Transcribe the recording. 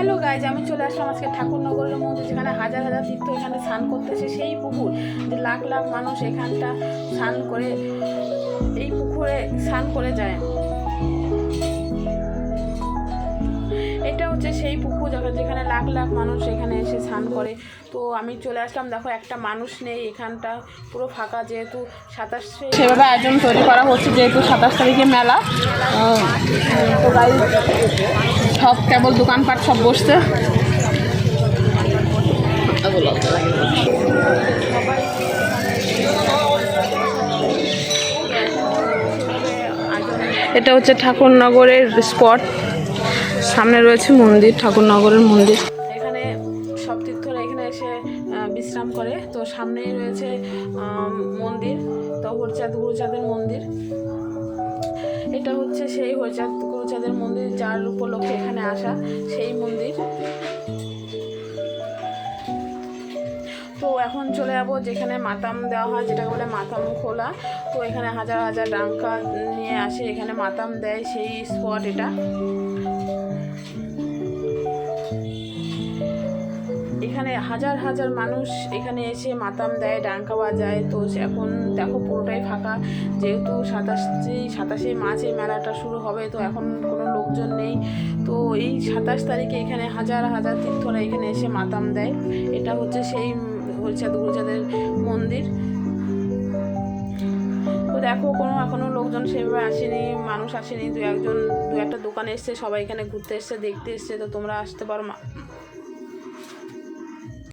Hello guys আমি চলে আসলাম আজকে ঠাকুরনগরের মধ্যে যেখানে হাজার হাজার তীর্থ এখানে স্নান করতেছে। সেই পুকুর, যে লাখ লাখ মানুষ এখানটা স্নান করে, এই পুকুরে স্নান করে যায়। এটা হচ্ছে সেই পুকুর যেখানে- লাখ লাখ মানুষ এখানে এসে স্নান করে। তো আমি চলে আসলাম, দেখো একটা মানুষ নেই এখানটা, পুরো ফাঁকা যেহেতু সাতাশ সেভাবে আয়োজন তৈরি করা হচ্ছে, যেহেতু সাতাশ তারিখে মেলা। তো সব কেবল দোকানপাট সব বসছে। এটা হচ্ছে ঠাকুরনগরের স্পট। সামনে রয়েছে মন্দির, ঠাকুরনগরের মন্দির। এখানে সব তীর্থরা এখানে এসে বিশ্রাম করে। তো সামনেই রয়েছে মন্দির। তো হরচাঁদ গুরুচাঁদের মন্দির। এটা হচ্ছে সেই হরিচাঁদ গুরুচাঁদের মন্দির, যার উপলক্ষে এখানে আসা সেই মন্দির। তো এখন চলে যাব যেখানে মাতাম দেওয়া হয়, যেটাকে বলে মাতাম খোলা। তো এখানে হাজার হাজার ডাঙ্কা নিয়ে আসে, এখানে মাতাম দেয় সেই স্পট এটা। এখানে হাজার হাজার মানুষ এখানে এসে মাতাম দেয় ডাঙ্কা বাজায় তো এখন দেখো পুরোটাই ফাঁকা। যেহেতু সাতাশে সাতাশে এই মেলাটা শুরু হবে, তো এখন কোনো লোকজন নেই। তো এই সাতাশ তারিখে এখানে হাজার হাজার তীর্থরা এখানে এসে মাতাম দেয়। এটা হচ্ছে সেই হরিচাঁদ গুরুচাঁদের মন্দির। দেখো, কোনো এখনও লোকজন সেভাবে আসেনি, মানুষ আসেনি। দু একজন, দু একটা দোকানে এসছে, সবাই এখানে ঘুরতে এসছে, দেখতে এসছে। তো তোমরা আসতে পারো